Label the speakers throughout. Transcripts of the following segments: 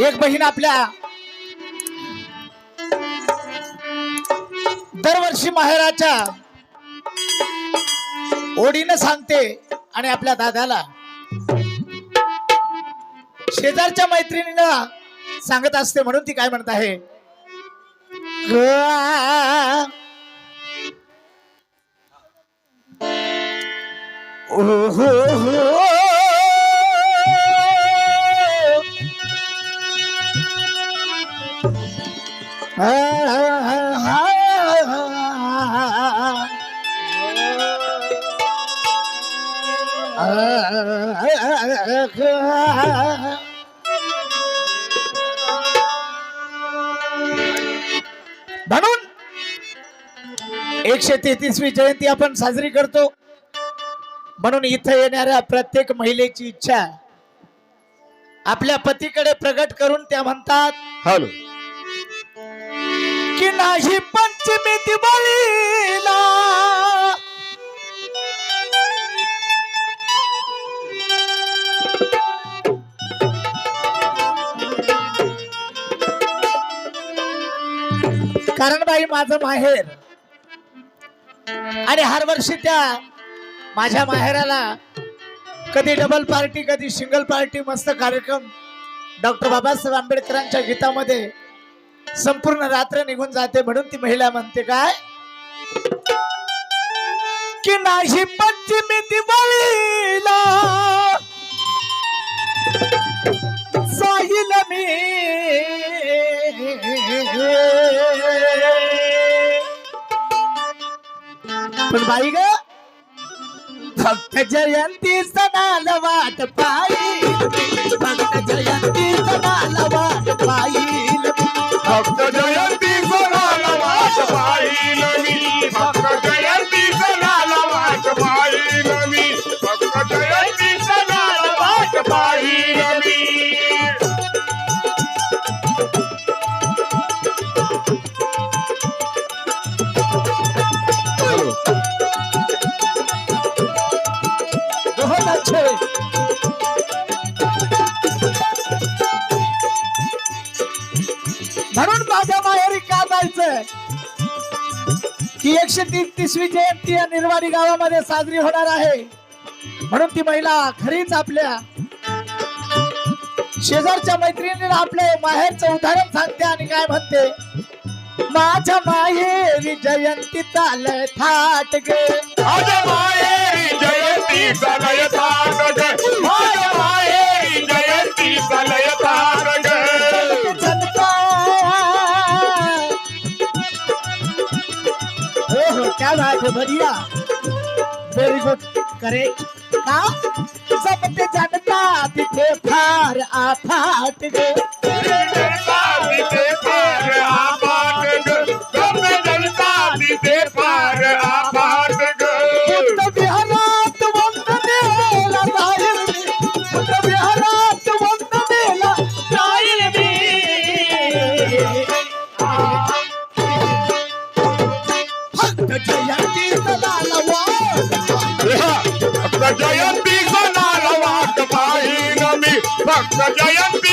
Speaker 1: एक बहीण आपल्या दरवर्षी माहेराच्या ओढीनं सांगते आणि आपल्या दादाला शेजारच्या मैत्रिणीला सांगत असते म्हणून ती काय म्हणत आहे हो हो म्हणून एकशे तेहतीसवी जयंती आपण साजरी करतो. म्हणून इथं येणाऱ्या प्रत्येक महिलेची इच्छा आपल्या पतीकडे प्रगट करून त्या म्हणतात
Speaker 2: हॅलो.
Speaker 1: की नाही पंचमी दिवाळीला कारण बाई माझं माहेर. आणि हर वर्षी त्या माझ्या माहेराला कधी डबल पार्टी कधी सिंगल पार्टी मस्त कार्यक्रम डॉक्टर बाबासाहेब आंबेडकरांच्या गीतामध्ये संपूर्ण रात्र निघून जाते म्हणून ती महिला म्हणते काय? की नाही ती दिवाळीला जाईल मी पण बाई ग भक्त जयंती सणाला वाट पाहिल. भक्त जयंती सणाला वाट पाहिल.
Speaker 2: फक्त
Speaker 1: की एकशे तीन तीसवी जयंती या निर्वाणी गावामध्ये साजरी होणार आहे. म्हणून ती महिला खरीच आपल्या शेजारच्या मैत्रिणीला आपले माहेरचं उदाहरण सांगते आणि काय म्हणते माझ्या माहेरी जयंती चालय थाट गे.
Speaker 2: माझ्या माहेरी जयंती चालय थाट गे.
Speaker 1: बढ़िया व्हेरी गुड करे का? जमते जनता तिथे फार आफाट गे। फक्त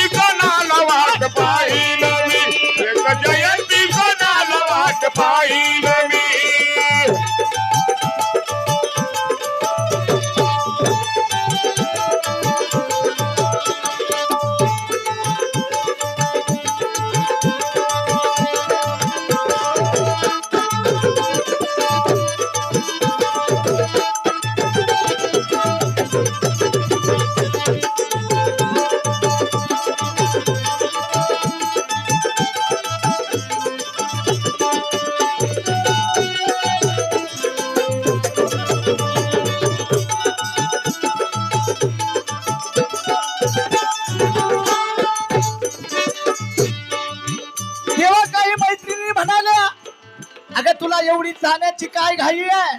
Speaker 1: जाण्याची काय घाई आहे?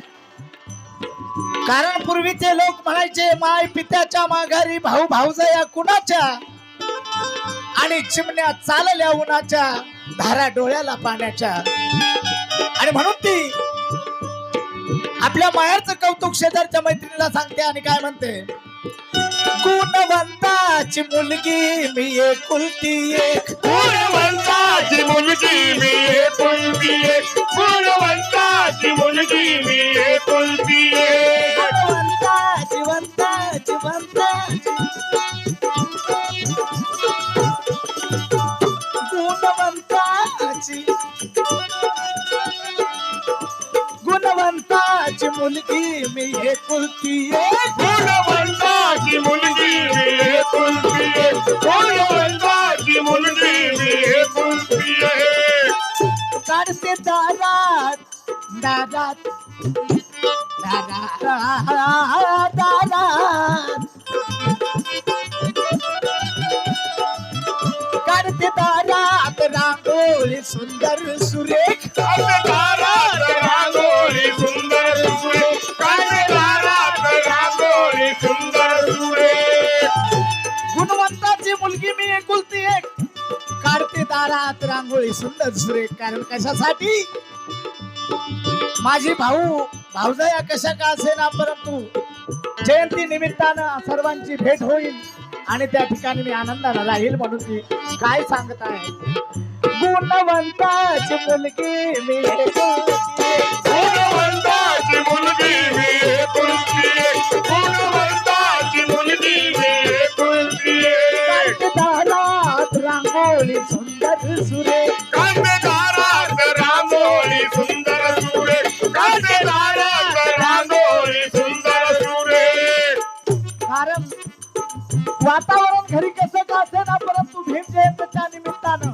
Speaker 1: कारण पूर्वीचे लोक म्हणायचे माय पित्याच्या माघारी भाऊ भाऊजया कुणाच्या? आणि चिमण्या चालल्या उन्हाच्या धारा डोळ्याला पाण्याच्या. आणि म्हणून ती आपल्या माहेरचं कौतुक शेजारच्या मैत्रिणीला सांगते आणि काय म्हणते? गुणवंताची मुलगी मी एकुलती एक.
Speaker 2: गुणवंताची मुलगी मी एकुलती एक. गुणवंताची मुलगी मी एकुलती एक.
Speaker 1: काढते दारात दारात दारात दारात दारात रांगोळी सुंदर सुरेख कारण कशासाठी? माझी भाऊ भाऊजया कशा का असेना परंतु जयंती निमित्तानं सर्वांची भेट होईल आणि त्या ठिकाणी मी आनंदाला राहील म्हणून ती काय सांगत आहे? गुणवंताची मुलगी मी वातावरण घरी कसं का असेना परंतु भीम जयंतीच्या निमित्तानं.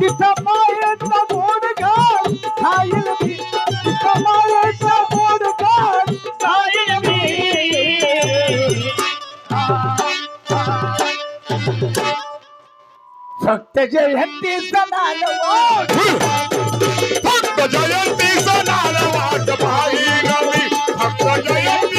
Speaker 1: तिथं मायेचा गोड घाल खाईल मी. तिथं मायेचा गोड घाल खाईल मी. फक्त जयंती सणाल
Speaker 2: वाट. फक्त जयंती सणाला वाट पाहिली मी फक्त जयंती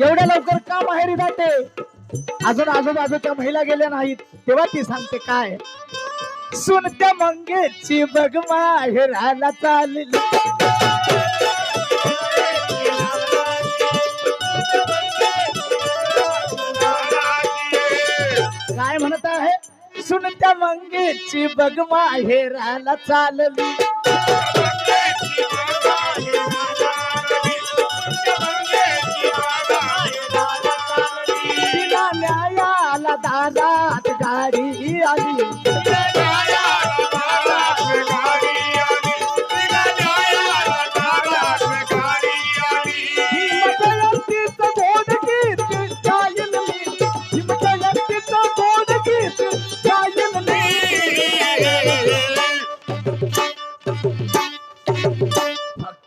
Speaker 1: एवढ्या लवकर का माहेरी जाते? अजून आजूबाजूच्या महिला गेल्या नाहीत. तेव्हा ती सांगते काय? सुनत्या मंगेची बघ माहेराला चालली. काय म्हणत आहे? सुनत्या मंगेची बघ माहेराला चालली.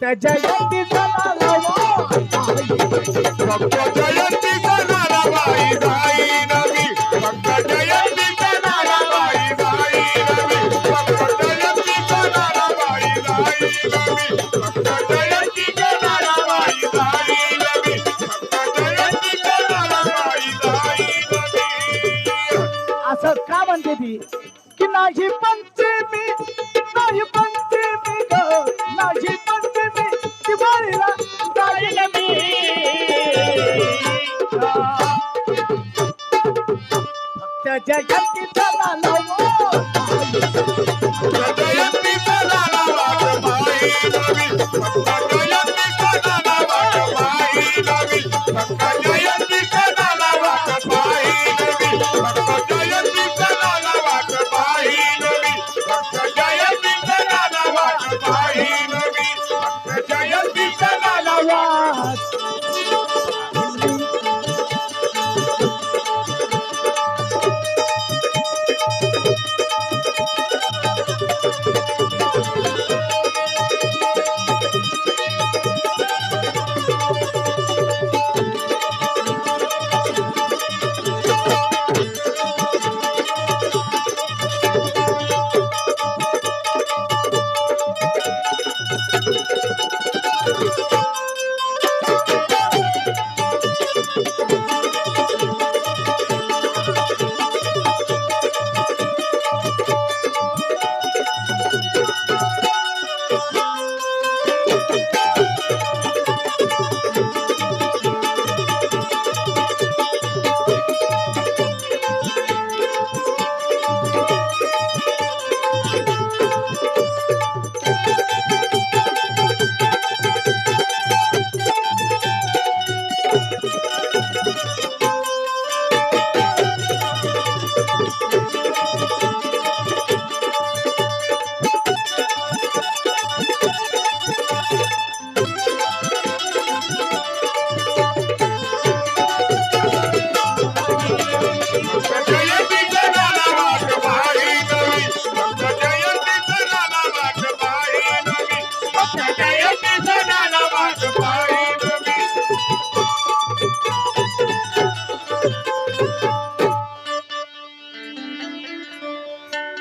Speaker 1: फक्त जयंतीचा